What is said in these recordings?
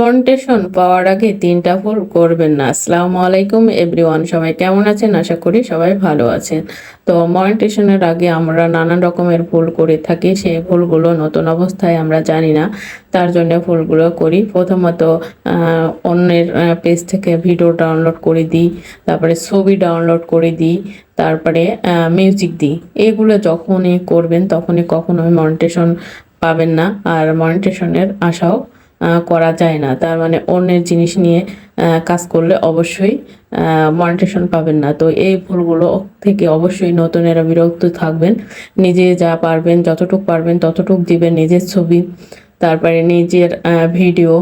মন্টেশন পাওয়ার আগে তিনটা ফুল করবেন না। আসসালামু আলাইকুম, এভরিওয়ান সবাই কেমন আছেন? আশা করি সবাই ভালো আছেন। তো মন্টেশনের আগে আমরা নানান রকমের ফুল করে থাকি, সেই ফুলগুলো নতুন অবস্থায় আমরা জানি না। তার জন্য ফুলগুলো করি। প্রথমত অন্যের পেজ থেকে ভিডিও ডাউনলোড করে দিই, তারপরে ছবি ডাউনলোড করে দিই, তারপরে মিউজিক দিই। এগুলো যখনই করবেন তখনই কখনোই মনিটেশন পাবেন না। আর মনিটেশনের আশাও করা যায় না। তার মানে অন্যের জিনিস নিয়ে কাজ করলে অবশ্যই মনিটেশন পাবেন না। তো এই ভুলগুলো থেকে অবশ্যই নতুনেরা বিরক্ত থাকবেন। নিজে যা পারবেন, যতটুক পারবেন, ততটুক দিবেন নিজের ছবি, তারপরে নিজের ভিডিও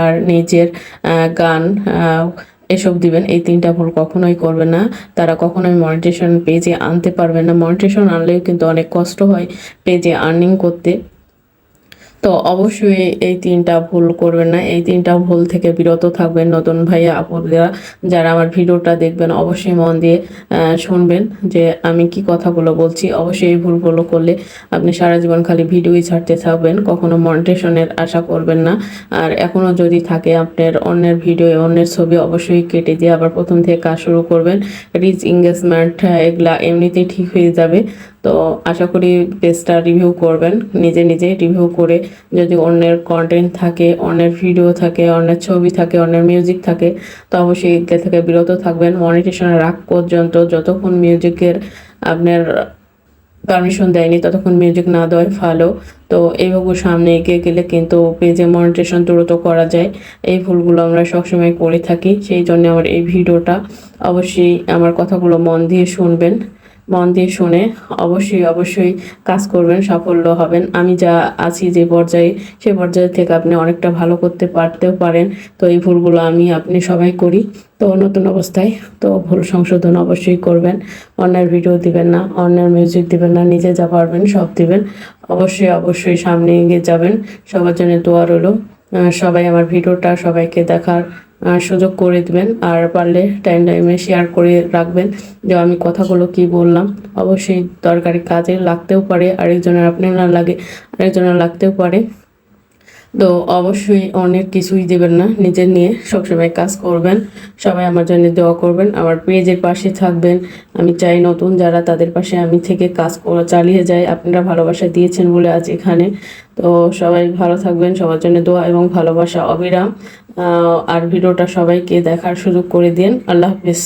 আর নিজের গান এসব দিবেন। এই তিনটা ভুল কখনোই করবে না। তারা কখনোই মনিটেশন পেজে আনতে পারবেন না। মনিটেশন আনলেও কিন্তু অনেক কষ্ট হয় পেজে আর্নিং করতে। তো অবশ্যই এই তিনটা ভুল করবেন না। এই তিনটা ভুল থেকে বিরত থাকবেন নতুন ভাইয়া, আপুরা যারা আমার ভিডিওটা দেখবেন অবশ্যই মন দিয়ে শুনবেন যে আমি কি কথাগুলো বলছি। অবশ্যই এই ভুলগুলো করলে আপনি সারা জীবন খালি ভিডিওই ছাড়তে থাকবেন, কখনো মনিটেশনের আশা করবেন না। আর এখনও যদি থাকে আপনার অন্যের ভিডিও, অন্যের ছবি অবশ্যই কেটে দিয়ে আবার প্রথম থেকে কাজ শুরু করবেন। রিচ এঙ্গেজমেন্ট এগুলা এমনিতেই ঠিক হয়ে যাবে। তো আশা করি পেজটা রিভিউ করবেন। নিজে নিজে রিভিউ করে যদি অন্যের কন্টেন্ট থাকে, অন্যের ভিডিও থাকে, অন্যের ছবি থাকে, অন্যের মিউজিক থাকে, তো অবশ্যই এগুলো থেকে বিরত থাকবেন। মনিটেশনের রাখ পর্যন্ত যতক্ষণ মিউজিকের আপনার পারমিশন দেয়নি, ততক্ষণ মিউজিক না দেওয়াই ভালো। তো এইভাবে সামনে এগিয়ে গেলে কিন্তু পেজে মনিটেশন দ্রুত করা যায়। এই ভুলগুলো আমরা সবসময় করে থাকি। সেই জন্য আমার এই ভিডিওটা অবশ্যই আমার কথাগুলো মন দিয়ে শুনবেন। মন দিয়ে শুনে অবশ্যই অবশ্যই কাজ করবেন, সাফল্য হবেন। আমি যা আছি যে পর্যায়ে সেই পর্যায়ে থেকে আপনি অনেকটা ভালো করতে পারতেও পারেন। তো এই ভুলগুলো আমি আপনি সবাই করি। তো নতুন অবস্থায়, তো ভুল সংশোধন অবশ্যই করবেন। অন্যের ভিডিও দিবেন না, অন্যের মিউজিক দিবেন না, নিজে যা পারবেন সব দিবেন। অবশ্যই অবশ্যই সামনে এগিয়ে যাবেন। সবার জন্য দোয়া রইল। সবাই আমার ভিডিওটা সবাইকে দেখার সুযোগ করে দিবেন আর পারলে টাইম টাইমে শেয়ার করে রাখবেন যে আমি কথাগুলো কি বললাম। অবশ্যই দরকারি কাজে লাগতেও পারে, আরেকজনের আপনার লাগে, আরেকজনের লাগতেও পারে। তো অবশ্যই অনেক কিছুই দেবেন না নিজের নিয়ে সবসময় কাজ করবেন, সবাই আমার জন্য দোয়া করবেন, আমার পেজের পাশে থাকবেন, আমি চাই নতুন যারা তাদের পাশে আমি থেকে কাজ চালিয়ে যাই আপনারা ভালোবাসা দিয়েছেন বলে আজ এখানে, তো সবাই ভালো থাকবেন, সবার জন্য দোয়া এবং ভালোবাসা অবিরাম আর ভিডিওটা সবাইকে দেখার সুযোগ করে দিন, আল্লাহ হাফিজ।